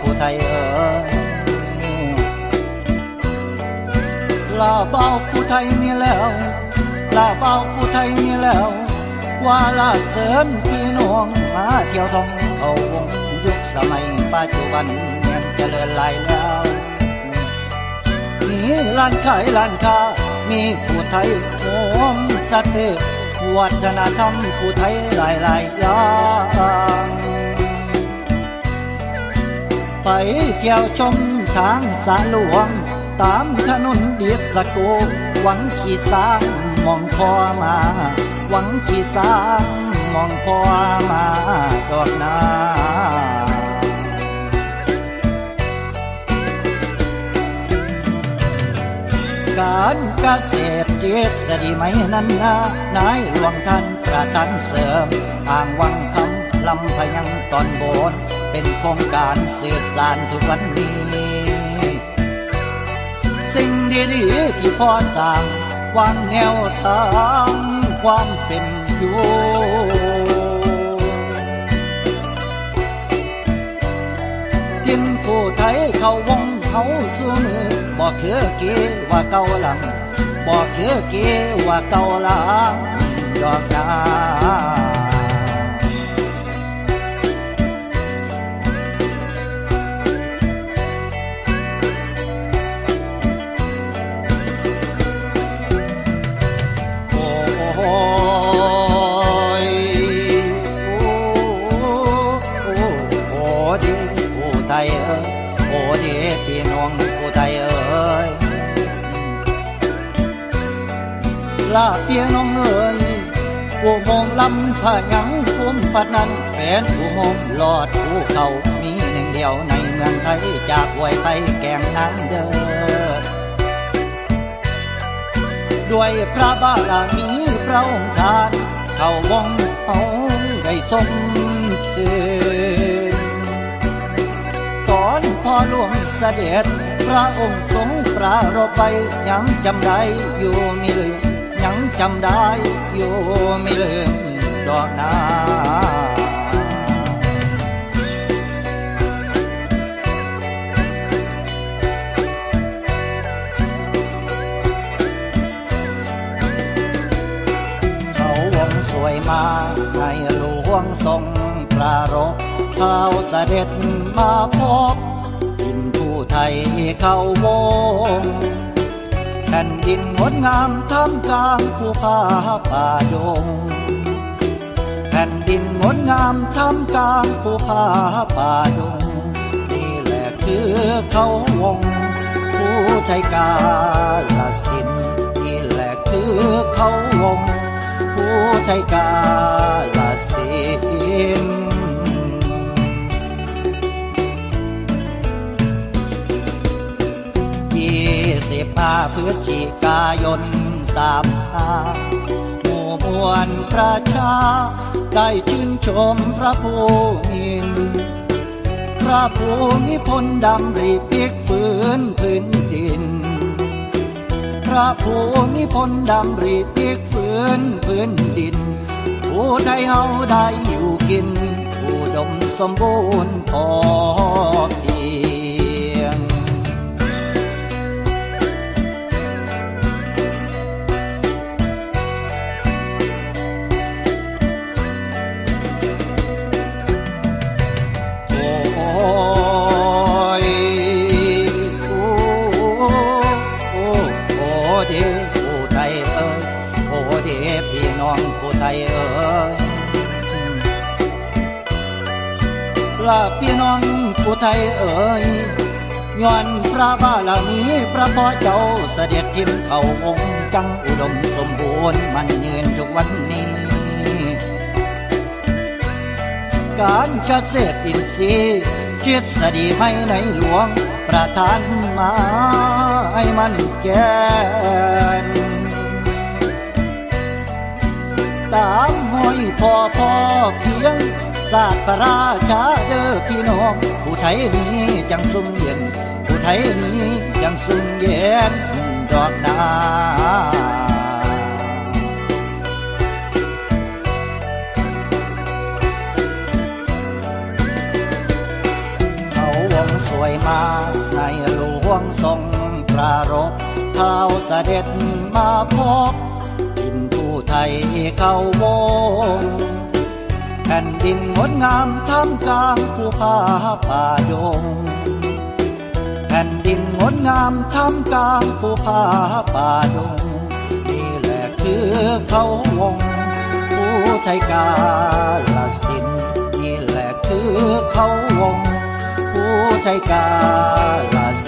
ผู้ไทยเอ๋ยลาเบาผู้ไทยนี่แล้วลาเบาผู้ไทยนี่แล้ว ว่าลาเสริญพี่น้องมาเที่ยวท่องเขาวงยุคสมัยปัจจุบันยังเจริญหลายแล้วมีร้านขายร้านค้ามีผู้ไทยโอมสเตวัฒนธรรมผู้ไทยหลายหลายๆอย่าง ไปเที่ยวชมทางสาหลวง ตามถนนเดียสโก หวังขี่สร้างมองพอมา หวังขี่สร้างมองพอมาดอกนาการเกษตรเจษฎีไหมนั้นนะนายหลวงท่านประทานเสริมอ่างวังคำ ลำพยังตอนโบน เป็นโครงการสืบสานทุกวันนี้ สิ่งดีๆที่พ่อสร้างวางแนวทางความเป็นอยู่กินผู้ไทยเขาวงเขาสู้มือบอกเคือเกว่าเกาหลังบอกเคือเกว่าเกาหลังดอกนา ผู้ไทยเอ้ยลาพี่น้องเอ้ยอุโมองลำพะยังคุ้มปัดนั้นเป็นอุโมงค์ลอดภูเขามีหนึ่งเดียวในเมืองไทยจากหวยไปแก่งนางเด้อด้วยพระบารมีพระองค์ทาน เข้าวงเอาได้สมสื่อก่อนพ่อหลวงเสด็จ พระองค์ทรงปรารภไปยังจำได้อยู่ไม่ลืมยังจำได้อยู่ไม่ลืมดอกนาเขาวงสวยมาให้หลวงทรงปรารภเท้าเสด็จมาพบ ยเข้าวงแผ่นดินงดงามท่ามกลางภูผาป่าดงแผ่นดินงดงามท่ามกลางภูผาป่าดง นี่แหละคือเขาวงผู้ไทยกาลสินนี่แหละคือเขาวงผู้ไทยกา สิบห้าพฤศจิกายนสามห้าหมู่มวลประชา ได้ชื่นชมพระภูมิพระภูมิพลดำริพลิกฟื้นพื้นดิน พระภูมิพลดำริพลิกฟื้นพื้นดิน ผู้ไทยเฮาได้อยู่กิน ผู้ดมสมบูรณ์พอเพีย เดผู้ไทยเอ้ยโอ้เดพี่น้องผู้ไทยเอ้ยลาพี่น้องผู้ไทยเอ้ยย้อนพระบารมีพระพ่อเจ้าเสด็จทิมเข้าองค์จังอุดมสมบูรณ์มันยืนทุกวันนี้ การเกษตรอินทรีย์ทฤษฎีไม่ในหลวงประทานมา ให้มันแก่นตามห้อยพ่อพ่อเพียงศาสตราชาเด้อพี่น้อง ผู้ไทยนี้จังสุ่มเย็น ผู้ไทยนี้จังสุ่มเย็นดอกนาเขาวงสวยมา รารภเท้าเสด็จมาพบดินผู้ไทยเข้าวงแผ่นดินงดงามท่ามกลางภูผาป่าดง แผ่นดินงดงามท่ามกลางภูผาป่าดง นี่แหละคือเขาวง ผู้ไทยกาลสินนี่แหละคือเขาวง ผู้ไทยกาลสิน